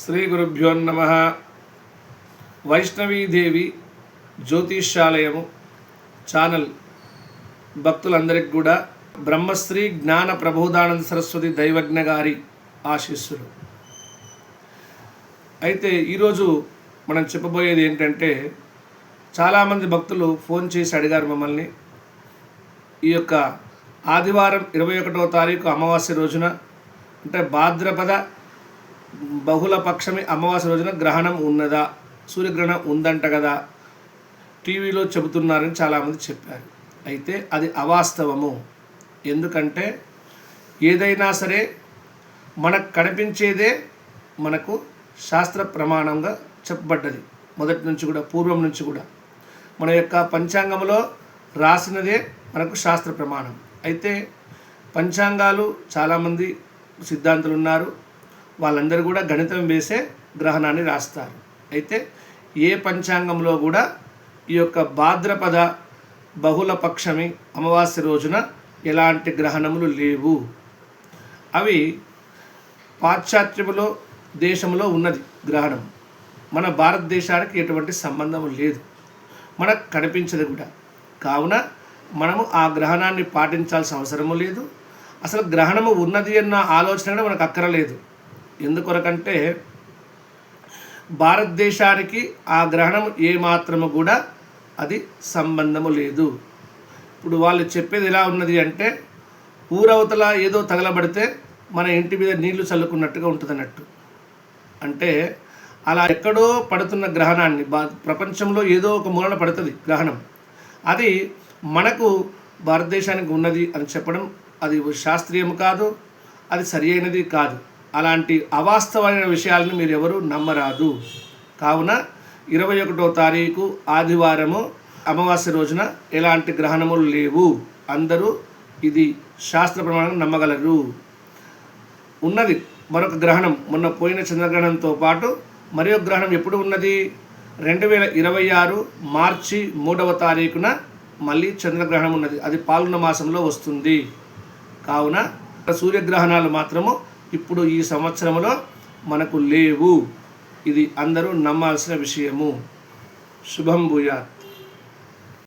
శ్రీ గురుభ్యో నమ వైష్ణవీదేవి జ్యోతిష్యాలయము ఛానల్. భక్తులందరికి కూడా బ్రహ్మశ్రీ జ్ఞాన ప్రబోధానంద సరస్వతి దైవజ్ఞ గారి ఆశీస్సులు. అయితే ఈరోజు మనం చెప్పబోయేది ఏంటంటే చాలామంది భక్తులు ఫోన్ చేసి అడిగారు మమ్మల్ని. ఈ యొక్క ఆదివారం ఇరవై ఒకటవ తారీఖు అమావాస్య రోజున అంటే భాద్రపద బహుళ పక్షమి అమావాస్య రోజున గ్రహణం ఉన్నదా? సూర్యగ్రహణం ఉందంట కదా? టీవీలో చెబుతున్నారని చాలామంది చెప్పారు. అయితే అది అవాస్తవము. ఎందుకంటే ఏదైనా సరే మనకు కనిపించేదే మనకు శాస్త్ర ప్రమాణంగా చెప్పబడ్డది. మొదటి నుంచి కూడా పూర్వం నుంచి కూడా. మన యొక్క పంచాంగంలో రాసినదే మనకు శాస్త్ర ప్రమాణం. అయితే పంచాంగాలు చాలామంది సిద్ధాంతులు ఉన్నారు వాళ్ళందరూ కూడా గణితం వేసే గ్రహణాన్ని రాస్తారు. అయితే ఏ పంచాంగంలో కూడా ఈ యొక్క భాద్రపద బహుళ పక్షమి అమావాస్య రోజున ఎలాంటి గ్రహణములు లేవు. అవి పాశ్చాత్యములో దేశంలో ఉన్నది గ్రహణం. మన భారతదేశానికి ఎటువంటి సంబంధం లేదు. మనకు కనిపించదు కూడా. కావున మనము ఆ గ్రహణాన్ని పాటించాల్సిన అవసరము లేదు. అసలు గ్రహణము ఉన్నది అన్న ఆలోచన కూడా మనకు అక్కరలేదు. ఎందుకొరకంటే భారతదేశానికి ఆ గ్రహణం ఏమాత్రము కూడా అది సంబంధము లేదు. ఇప్పుడు వాళ్ళు చెప్పేది ఎలా ఉన్నది అంటే ఊరవతల ఏదో తగలబడితే మన ఇంటి మీద నీళ్ళు చల్లుకున్నట్టుగా ఉంటుంది అన్నట్టు అంటే అలా ఎక్కడో పడుతున్న గ్రహణాన్ని బా ప్రపంచంలో ఏదో ఒక మూలన పడుతుంది గ్రహణం. అది మనకు భారతదేశానికి ఉన్నది అని చెప్పడం అది శాస్త్రీయం కాదు అది సరి అయినది కాదు. అలాంటి అవాస్తవమైన విషయాలను మీరు ఎవరు నమ్మరాదు. కావున ఇరవై ఒకటో తారీఖు ఆదివారము అమావాస్య రోజున ఎలాంటి గ్రహణములు లేవు. అందరూ ఇది శాస్త్ర ప్రమాణం నమ్మగలరు. ఉన్నది మరొక గ్రహణం. మొన్న పోయిన చంద్రగ్రహణంతో పాటు మరి ఒక గ్రహణం ఎప్పుడు ఉన్నది? రెండు వేల ఇరవై ఆరు మార్చి మూడవ తారీఖున మళ్ళీ చంద్రగ్రహణం ఉన్నది. అది పాల్గొన మాసంలో వస్తుంది. కావున సూర్యగ్రహణాలు మాత్రము ఇప్పుడు ఈ సంవత్సరంలో మనకు లేవు. ఇది అందరూ నమ్మాల్సిన విషయము. శుభం భూయాత్.